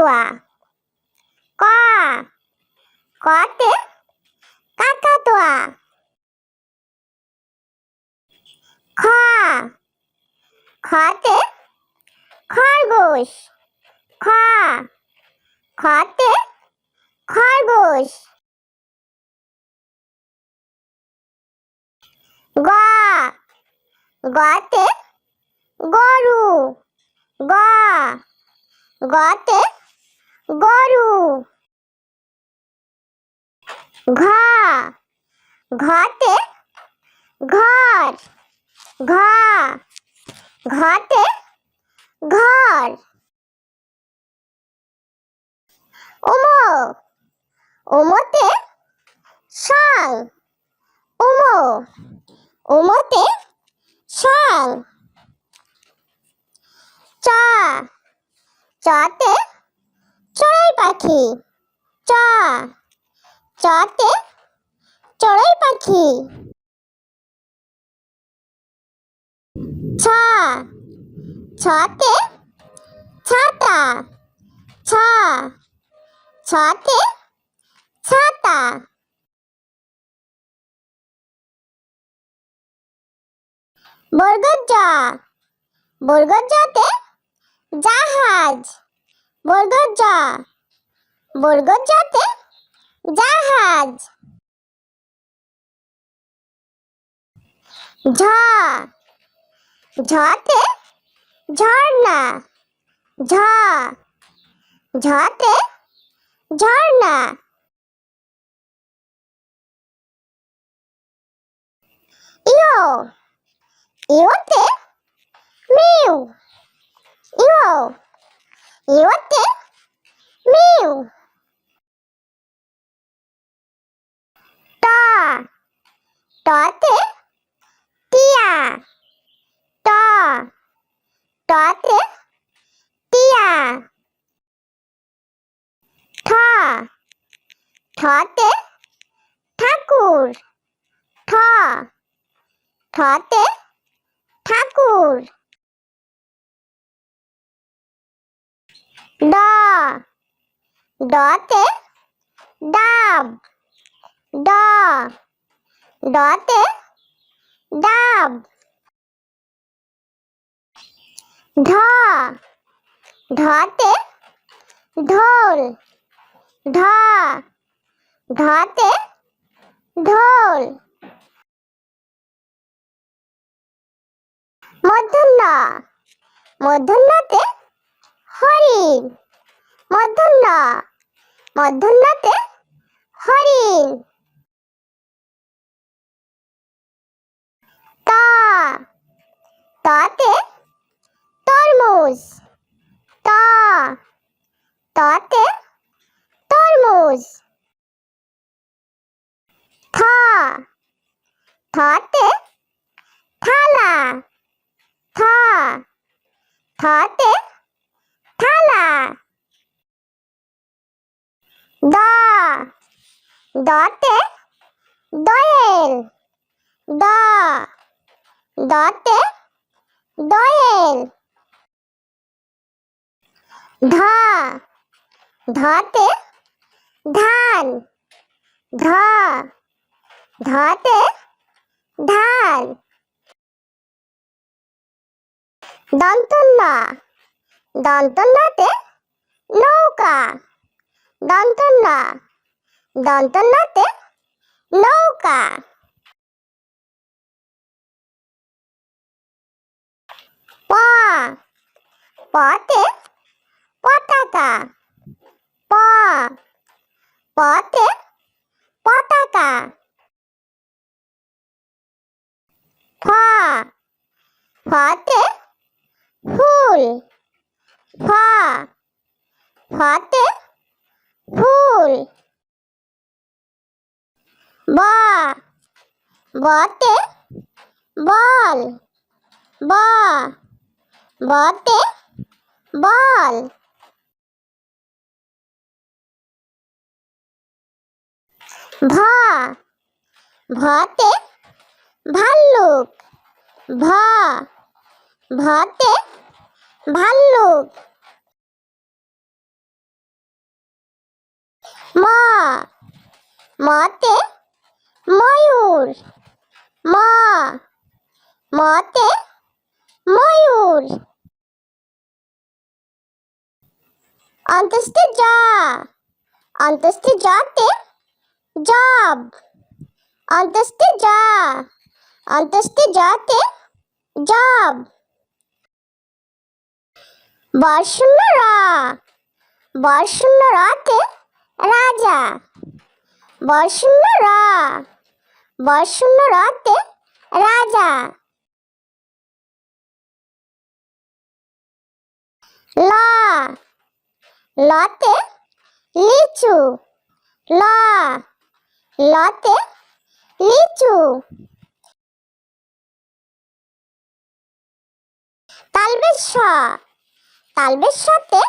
কাকাতুয়া ক কতে কাকাতুয়া খ খতে খরগোশ খ খতে খরগোশ গ গতে গরু গ গতে গরু। ঘ। ঘতে ঘর। ঘ। ঘতে ঘর। উমো। উমোতে সং উমো। উমোতে সং চা। চতে চড়ুই পাখি। চ। চতে চড়ুই পাখি। ছ। ছতে ছাতা। ছ। ছতে ছাতা। বর্গজ বর্গজতে জাহাজ। বর্গজ বর্গজতে জাহাজ। ঝ। ঝতে ঝর্ণা। ঝ। ঝতে ঝর্ণা। ইও ইওতে মিউ। ইও ইওতে মিউ ট টতে টিয়া ট টতে টিয়া ঠ ঠতে ঠাকুর ঠ ঠতে ঠাকুর ডতে ডাব ড ডতে ডাব। ঢ ঢতে ঢোল ঢ ঢতে ঢোল। মধ্যাহ্ন মধ্যাহ্নতে হরিণ মধ্যাহ্ন। মধ্যাহ্নতে হরিণ। ত। ততে তরমুজ। ত। ততে তরমুজ। থ। থতে থালা। থ। থতে থালা। দ। দতে দোয়েল। দ। দতে দোয়েল। ধ। ধতে ধান। ধ। ধতে ধান। দন্তন্য দন্তন্যতে নৌকা। দন্তন্য দন্তন্যতে নৌকা। প। পতে পতাকা। প। পতে পতাকা। ফ। ফতে ফুল। ফ। ফতে ফুল। ব। বতে বল। ব। বতে বল। ভ। ভতে ভাল্লুক। ভ। ভতে ভাল্লুক। মা মাতে ময়ূর, মা মাতে ময়ূর। অন্তস্থে যা অন্তস্থে যাতে জব অন্তস্থে যা অন্তস্থে যাতে জব। বর্ষণ্য রা বর্ষণ্য রাতে রাজা। বর্ষণ্য রা। বর্ষণ্য রাতে রাজা। লা। লাতে লিচু। লা। লাতে লিচু। তালবেশ তালবেশ সাথে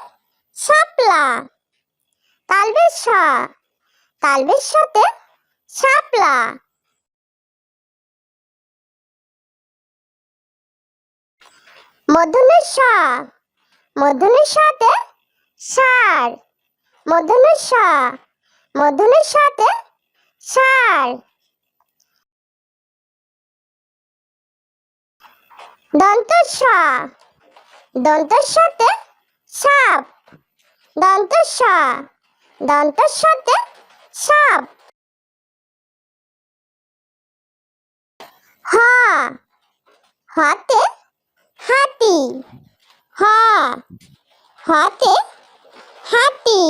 শাপলা। তালবেশ। সাথে শাপলা। মধুনের সা মধুনের সাথে সার। মধুনের সা মধুনের সাথে সার। দন্তের সা দন্তের সাথে সাপ। দন্তের সা দন্তের সাথে সাপ। হা। হাতে হাতি। হা। হাতে হাতি।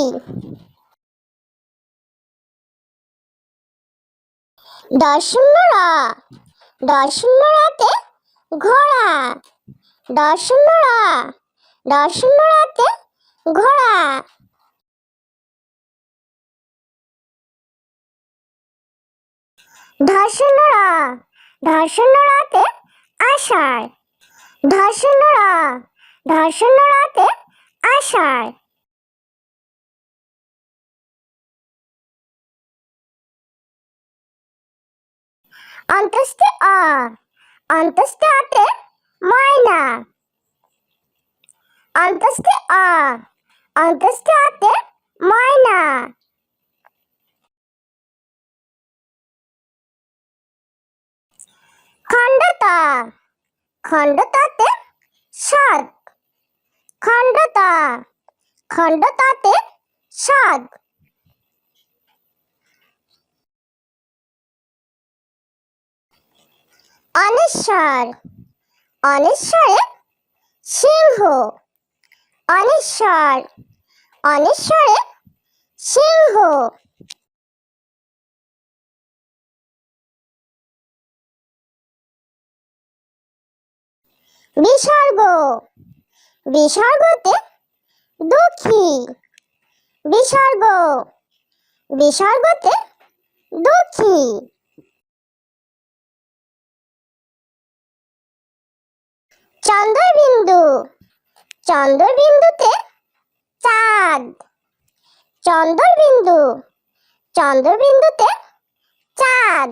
দর্শনরা দর্শনরাতে ঘোড়া। দর্শনরা দর্শনরাতে ঘোড়া। ধর্ষণরা, ধর্ষণরাতে আষাঢ় ধর্ষণরা, ধর্ষণরাতে আষাঢ় অন্তস্তে আ অন্তস্তে আতে ময়না। অন্তস্তে আ অন্তস্তে আতে ময়না। খণ্ডতা। খণ্ডতাতে সাত খণ্ডতা। খণ্ডতাতে সাত অনেশ্বর অনেশ্বরে সিংহ। অনেশ্বর অনেশ্বরে সিংহ। বিসর্গ। বিসর্গতে দুঃখী। বিসর্গ। বিসর্গতে দুঃখী। চন্দ্রবিন্দু। চন্দ্রবিন্দুতে চাঁদ। চন্দ্রবিন্দু। চন্দ্রবিন্দুতে চাঁদ।